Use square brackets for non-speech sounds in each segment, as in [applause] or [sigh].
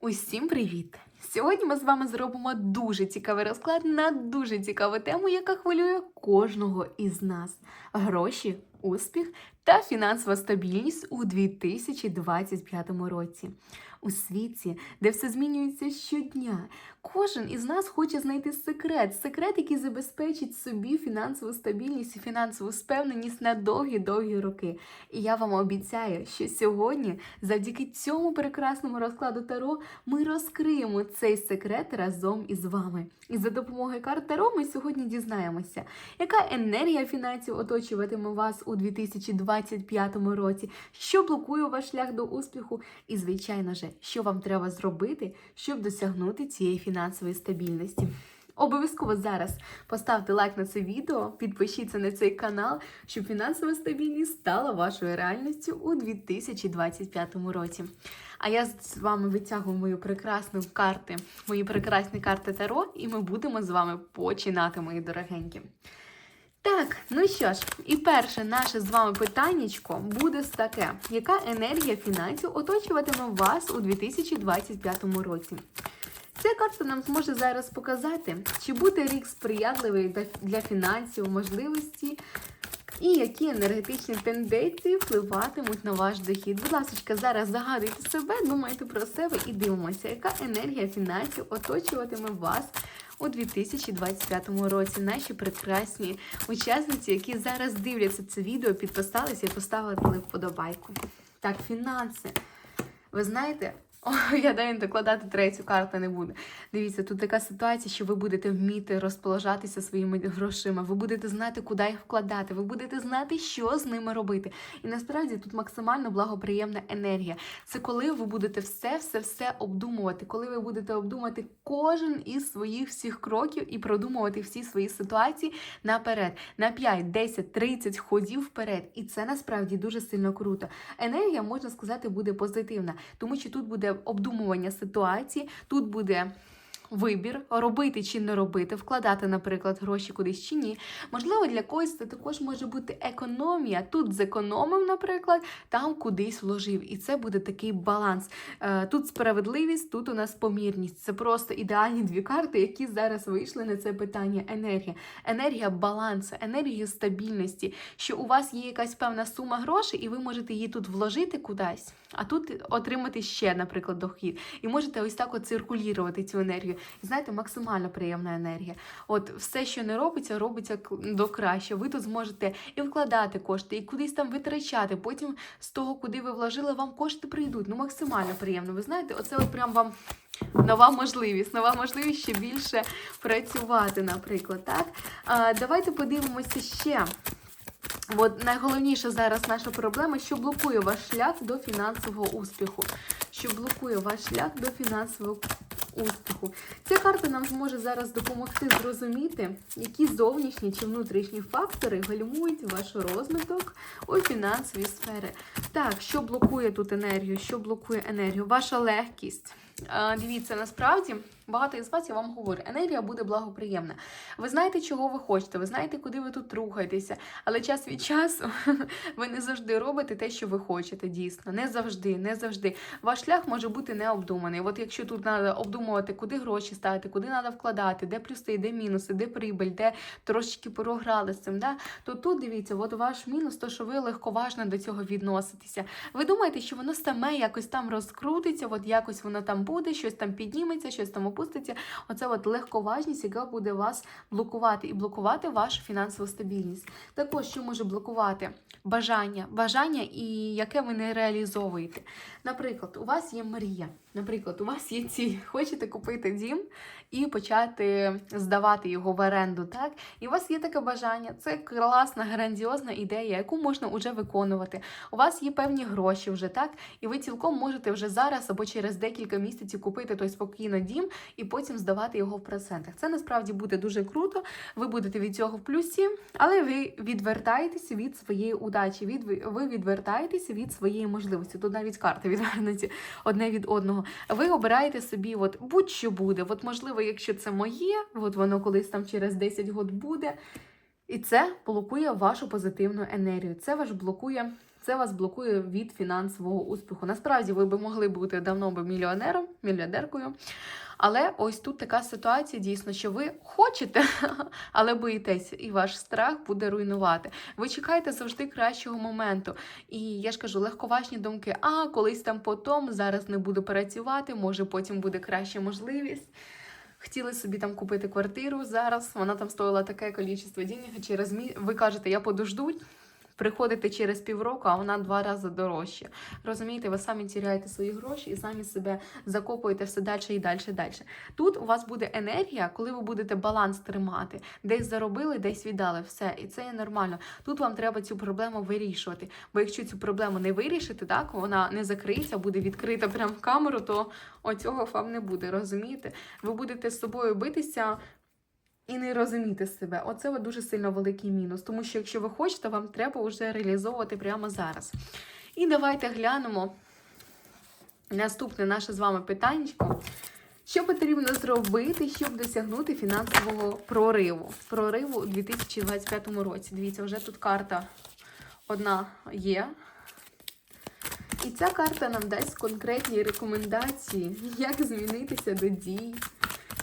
Усім привіт! Сьогодні ми з вами зробимо дуже цікавий розклад на дуже цікаву тему, яка хвилює кожного із нас: гроші, успіх та фінансова стабільність у 2025 році. У світі, де все змінюється щодня, кожен із нас хоче знайти секрет, секрет, який забезпечить собі фінансову стабільність і фінансову впевненість на довгі-довгі роки. І я вам обіцяю, що сьогодні, завдяки цьому прекрасному розкладу Таро, ми розкриємо цей секрет разом із вами. І за допомогою карт Таро ми сьогодні дізнаємося, яка енергія фінансів оточуватиме вас у 2025 році, що блокує ваш шлях до успіху, і, звичайно же, що вам треба зробити, щоб досягнути цієї фінансової стабільності. Обов'язково зараз поставте лайк на це відео, підпишіться на цей канал, щоб фінансова стабільність стала вашою реальністю у 2025 році. А я з вами витягую мою прекрасну карти, мої прекрасні карти Таро, і ми будемо з вами починати, мої дорогенькі. Так, ну що ж, і перше наше з вами питаннячко буде таке: яка енергія фінансів оточуватиме вас у 2025 році? Ця карта нам зможе зараз показати, чи буде рік сприятливий для- фінансів, можливості, і які енергетичні тенденції впливатимуть на ваш дохід. Будь ласка, зараз загадуйте себе, думайте про себе і дивимося, яка енергія фінансів оточуватиме вас у 2025 році. Наші прекрасні учасниці, які зараз дивляться це відео, підписалися і поставили вподобайку. Так, фінанси. Ви знаєте, о, [laughs] я навіть докладати третю карту не буду. Дивіться, тут така ситуація, що ви будете вміти розположатися своїми грошима, ви будете знати, куди їх вкладати, ви будете знати, що з ними робити. І насправді тут максимально благоприємна енергія. Це коли ви будете все, все, все обдумувати, коли ви будете обдумати кожен із своїх всіх кроків і продумувати всі свої ситуації наперед, на 5, 10, 30 ходів вперед. І це насправді дуже сильно круто. Енергія, можна сказати, буде позитивна, тому що тут буде обдумування ситуації, тут буде. Вибір робити чи не робити, вкладати, наприклад, гроші кудись чи ні. Можливо, для когось це також може бути економія. Тут зекономив, наприклад, там кудись вложив. І це буде такий баланс. Е, Тут справедливість, тут у нас помірність. Це просто ідеальні дві карти, які зараз вийшли на це питання. Енергія, енергія балансу, енергія стабільності. Що у вас є якась певна сума грошей, і ви можете її тут вложити кудись, а тут отримати ще, наприклад, дохід. І можете ось так от циркулювати цю енергію. І знаєте, максимально приємна енергія. От все, що не робиться, робиться до краще. Ви тут зможете і вкладати кошти, і кудись там витрачати. Потім з того, куди ви вложили, вам кошти прийдуть. Ну максимально приємно. Ви знаєте, оце от прям вам. Нова можливість, нова можливість ще більше працювати, наприклад. Так? А, давайте подивимося ще. От найголовніша зараз наша проблема, що блокує ваш шлях до фінансового успіху. Що блокує ваш шлях до фінансового успіху. Ця карта нам зможе зараз допомогти зрозуміти, які зовнішні чи внутрішні фактори гальмують ваш розвиток у фінансовій сфері. Так, що блокує тут енергію? Що блокує енергію? Ваша легкість. А, дивіться, насправді багато із вас я вам говорю, енергія буде благоприємна. Ви знаєте, чого ви хочете, ви знаєте, куди ви тут рухаєтеся, але час від часу [laughs] ви не завжди робите те, що ви хочете, дійсно. Не завжди, не завжди. Ваш шлях може бути необдуманий. От якщо тут треба обдумувати, куди гроші ставити, куди треба вкладати, де плюси, де мінуси, де прибыль, де трошечки програли з цим, да? то тут дивіться, от ваш мінус, то що ви легковажно до цього відноситеся. Ви думаєте, що воно саме якось там розкрутиться, от якось воно там буде, щось там підніметься, щось там опуститься. Оце от легковажність, яка буде вас блокувати і блокувати вашу фінансову стабільність. Також що може блокувати бажання, бажання і яке ви не реалізовуєте. Наприклад, у вас є мрія. Наприклад, у вас є ціль, хочете купити дім і почати здавати його в оренду, так? І у вас є таке бажання. Це класна, грандіозна ідея, яку можна вже виконувати. У вас є певні гроші вже, так? І ви цілком можете вже зараз або через декілька місяців купити той спокійно дім і потім здавати його в процентах. Це насправді буде дуже круто. Ви будете від цього в плюсі, але ви відвертаєтеся від своєї удачі. Від ви відвертаєтеся від своєї можливості. Тут навіть карти відвернуті одне від одного. Ви обираєте собі, от будь-що буде. От можливо, якщо це моє, от воно колись там через 10 років буде. І це блокує вашу позитивну енергію. Це ваш блокує Це вас блокує від фінансового успіху. Насправді ви би могли бути давно би мільйонером, мільярдеркою. Але ось тут така ситуація, дійсно, що ви хочете, [laughs] але боїтеся, і ваш страх буде руйнувати. Ви чекаєте завжди кращого моменту. І я ж кажу, легковажні думки, а колись там потом, зараз не буду працювати, може потім буде краща можливість. Хотіли собі там купити квартиру зараз, вона там стоїла таке кількість денег, через мі... ви кажете, я подожду, приходите через півроку, а вона два рази дорожча. Розумієте, ви самі тіряєте свої гроші і самі себе закопуєте все далі і далі далі. Тут у вас буде енергія, коли ви будете баланс тримати. Десь заробили, десь віддали. Все, і це є нормально. Тут вам треба цю проблему вирішувати. Бо якщо цю проблему не вирішити, так вона не закриється, буде відкрита прямо в камеру, то оцього вам не буде. Розумієте? Ви будете з собою битися. І не розуміти себе. Оце дуже сильно великий мінус. Тому що якщо ви хочете, вам треба вже реалізовувати прямо зараз. І давайте глянемо наступне наше з вами питання. Що потрібно зробити, щоб досягнути фінансового прориву? Прориву у 2025 році. Дивіться, вже тут карта одна є. І ця карта нам дасть конкретні рекомендації, як змінитися до дій,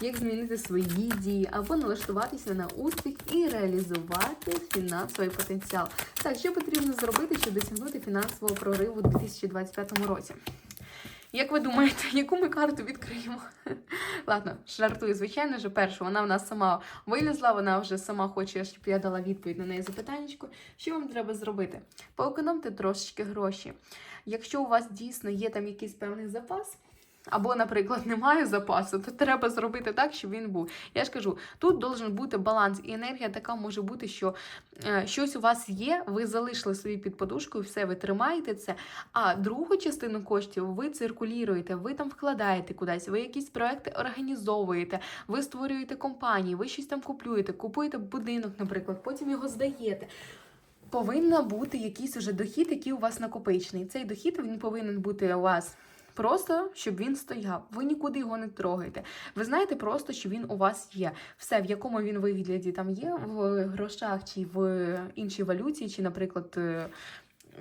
як змінити свої дії, або налаштуватися на успіх і реалізувати фінансовий потенціал. Так, що потрібно зробити, щоб досягнути фінансового прориву у 2025 році? Як ви думаєте, [laughs] яку ми карту відкриємо? [laughs] Ладно, жартую, звичайно ж, першу. Вона в нас сама вилізла, вона вже сама хоче, щоб я дала відповідь на неї запитання. Що вам треба зробити? Поекономте трошечки гроші. Якщо у вас дійсно є там якийсь певний запас, або, наприклад, немає запасу, то треба зробити так, щоб він був. Я ж кажу, тут должен бути баланс, і енергія така може бути, що е, щось у вас є, ви залишили собі під подушкою, все, ви тримаєте це. А другу частину коштів ви циркулюєте, ви там вкладаєте кудись, ви якісь проекти організовуєте, ви створюєте компанії, ви щось там купуєте, купуєте будинок, наприклад, потім його здаєте. Повинна бути якийсь уже дохід, який у вас накопичений. Цей дохід він повинен бути у вас. Просто щоб він стояв, ви нікуди його не трогаєте. Ви знаєте просто, що він у вас є. Все, в якому він вигляді там є, в грошах чи в іншій валюті, чи, наприклад, е,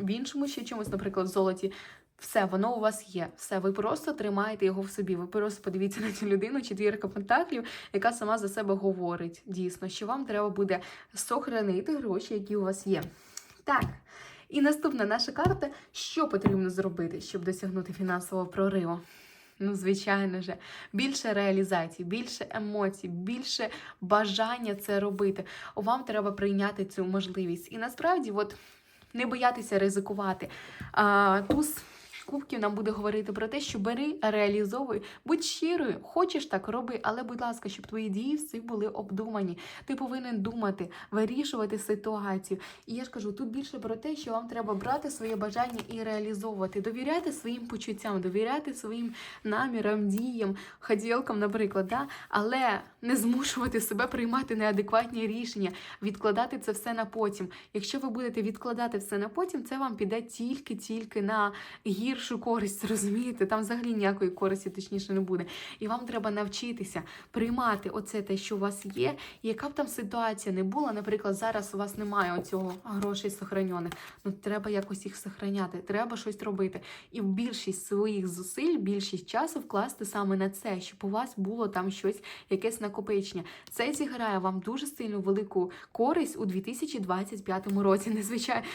в іншому ще чомусь, наприклад, в золоті. Все, воно у вас є. Все, ви просто тримаєте його в собі. Ви просто подивіться на цю людину, четвірка пентаклів, яка сама за себе говорить дійсно, що вам треба буде сохранити гроші, які у вас є. Так. І наступна наша карта: що потрібно зробити, щоб досягнути фінансового прориву? Ну, звичайно ж, більше реалізації, більше емоцій, більше бажання це робити. Вам треба прийняти цю можливість. І насправді, от не боятися ризикувати. А, туз Кубків нам буде говорити про те, що бери, реалізовуй, будь щирою, хочеш так роби, але, будь ласка, щоб твої дії всі були обдумані. Ти повинен думати, вирішувати ситуацію. І я ж кажу, тут більше про те, що вам треба брати своє бажання і реалізовувати, довіряти своїм почуттям, довіряти своїм намірам, діям, хотілкам, наприклад, да? але не змушувати себе приймати неадекватні рішення, відкладати це все на потім. Якщо ви будете відкладати все на потім, це вам піде тільки-тільки на гір гіршу користь, розумієте? Там взагалі ніякої користі, точніше, не буде. І вам треба навчитися приймати оце те, що у вас є, яка б там ситуація не була. Наприклад, зараз у вас немає оцього грошей сохранених. Ну треба якось їх сохраняти, треба щось робити. І в більшість своїх зусиль, більшість часу вкласти саме на це, щоб у вас було там щось, якесь накопичення. Це зіграє вам дуже сильну велику користь у 2025 році. Незвичайно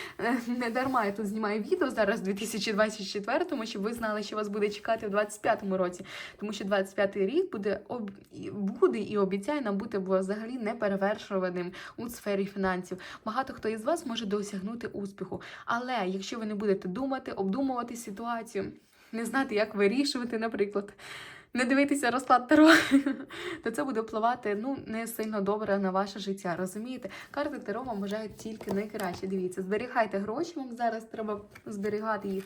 не дарма я тут знімаю відео зараз 2024 24-му, щоб ви знали, що вас буде чекати в 25-му році. Тому що 25-й рік буде об... буде і обіцяє нам бути взагалі неперевершуваним у сфері фінансів. Багато хто із вас може досягнути успіху. Але якщо ви не будете думати, обдумувати ситуацію, не знати, як вирішувати, наприклад. Не дивитися розклад Таро, [laughs] то це буде впливати ну не сильно добре на ваше життя. Розумієте? Карти Таро вам бажають тільки найкраще. Дивіться, зберігайте гроші, вам зараз треба зберігати їх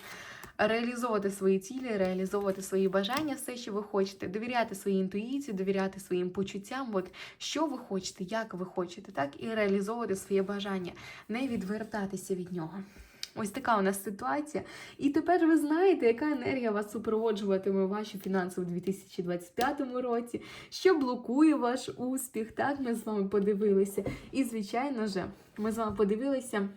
реалізовувати свої цілі, реалізовувати свої бажання, все, що ви хочете, довіряти своїй інтуїції, довіряти своїм почуттям, от що ви хочете, як ви хочете, так і реалізовувати своє бажання, не відвертатися від нього. Ось така у нас ситуація. І тепер ви знаєте, яка енергія вас супроводжуватиме ваші фінанси у 2025 році, що блокує ваш успіх. Так, ми з вами подивилися. І, звичайно ж, ми з вами подивилися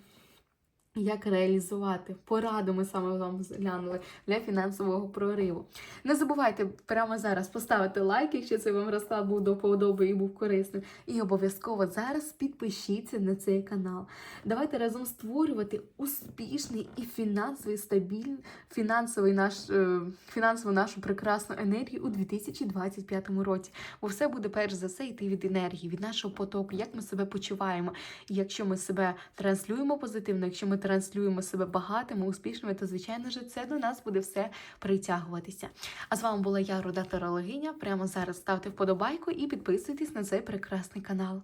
як реалізувати пораду ми саме вам зглянули для фінансового прориву. Не забувайте прямо зараз поставити лайк, якщо цей вам розклад був до вподоби і був корисним. І обов'язково зараз підпишіться на цей канал. Давайте разом створювати успішний і фінансовий стабільний фінансовий наш е, фінансову нашу прекрасну енергію у 2025 році. Бо все буде перш за все йти від енергії, від нашого потоку, як ми себе почуваємо. І якщо ми себе транслюємо позитивно, якщо ми транслюємо себе багатими, успішними, то звичайно ж це до нас буде все притягуватися. А з вами була я, Руда Тарологиня. Прямо зараз ставте вподобайку і підписуйтесь на цей прекрасний канал.